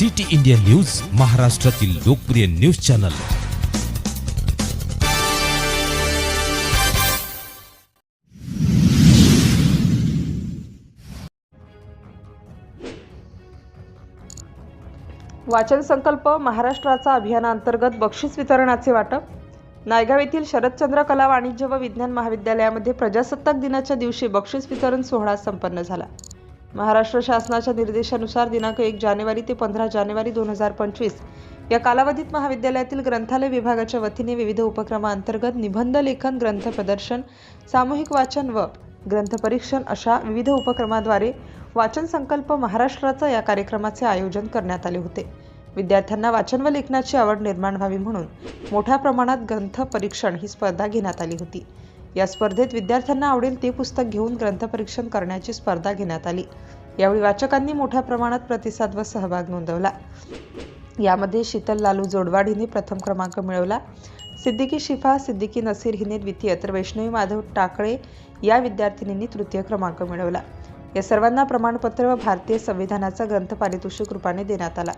City India news महाराष्ट्रातील लोकप्रिय news channel. वाचन संकल्प महाराष्ट्राचा अभियानांतर्गत बक्षीस वितरणाचे वाटप. नायगाव येथील शरदचंद्र कला वाणिज्य व विज्ञान महाविद्यालयामध्ये प्रजासत्ताक दिनाच्या दिवशी बक्षीस वितरण सोहळा संपन्न झाला. महाराष्ट्र शासनाच्या निर्देशानुसार दिनांक एक जानेवारी ते पंधरा जानेवारी दोन हजार पंचवीस या कालावधीत महाविद्यालयातील ग्रंथालय विभागाच्या वतीने विविध उपक्रमांतर्गत निबंध लेखन ग्रंथ प्रदर्शन सामूहिक वाचन व ग्रंथपरीक्षण अशा विविध उपक्रमाद्वारे वाचन संकल्प महाराष्ट्राचा या कार्यक्रमाचे आयोजन करण्यात आले होते. विद्यार्थ्यांना वाचन व लेखनाची आवड निर्माण व्हावी म्हणून मोठ्या प्रमाणात ग्रंथ परीक्षण ही स्पर्धा घेण्यात आली होती. या स्पर्धेत विद्यार्थ्यांना आवडेल ते पुस्तक घेऊन ग्रंथपरीक्षण करण्याची स्पर्धा घेण्यात आली. यावेळी वाचकांनी मोठ्या प्रमाणात प्रतिसाद व सहभाग नोंदवला. यामध्ये शीतल लालू जोडवाड हिने प्रथम क्रमांक मिळवला. सिद्दीकी शिफा सिद्दीकी नसीर हिने द्वितीय तर वैष्णवी माधव टाकळे या विद्यार्थिनींनी तृतीय क्रमांक मिळवला. या सर्वांना प्रमाणपत्र व भारतीय संविधानाचा ग्रंथ पारितोषिक रूपाने देण्यात आला.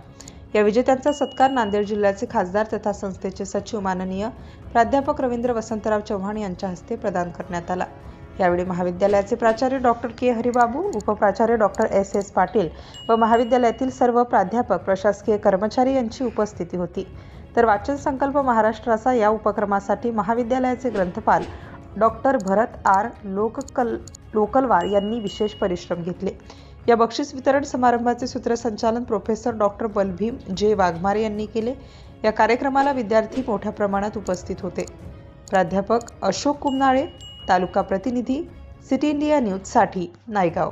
या विजेत्यांचा सत्कार नांदेड जिल्ह्याचे खासदार तथा संस्थेचे सचिव माननीय प्राध्यापक रवींद्र वसंतराव चव्हाण यांच्या हस्ते प्रदान करण्यात आला. यावेळी महाविद्यालयाचे प्राचार्य डॉक्टर के. हरिबाबू उपप्राचार्य डॉक्टर एस. एस. पाटील व महाविद्यालयातील सर्व प्राध्यापक प्रशासकीय कर्मचारी यांची उपस्थिती होती. तर वाचन संकल्प महाराष्ट्राचा या उपक्रमासाठी महाविद्यालयाचे ग्रंथपाल डॉक्टर भरत आर. लोककल लोकलवार यांनी विशेष परिश्रम घेतले. या बक्षीस वितरण समारंभाचे सूत्रसंचालन प्रोफेसर डॉक्टर बलभीम जे वाघमारे यांनी केले. या कार्यक्रमाला विद्यार्थी मोठ्या प्रमाणात उपस्थित होते. प्राध्यापक अशोक कुमनाळे तालुका प्रतिनिधी सिटी इंडिया न्यूजसाठी नायगाव.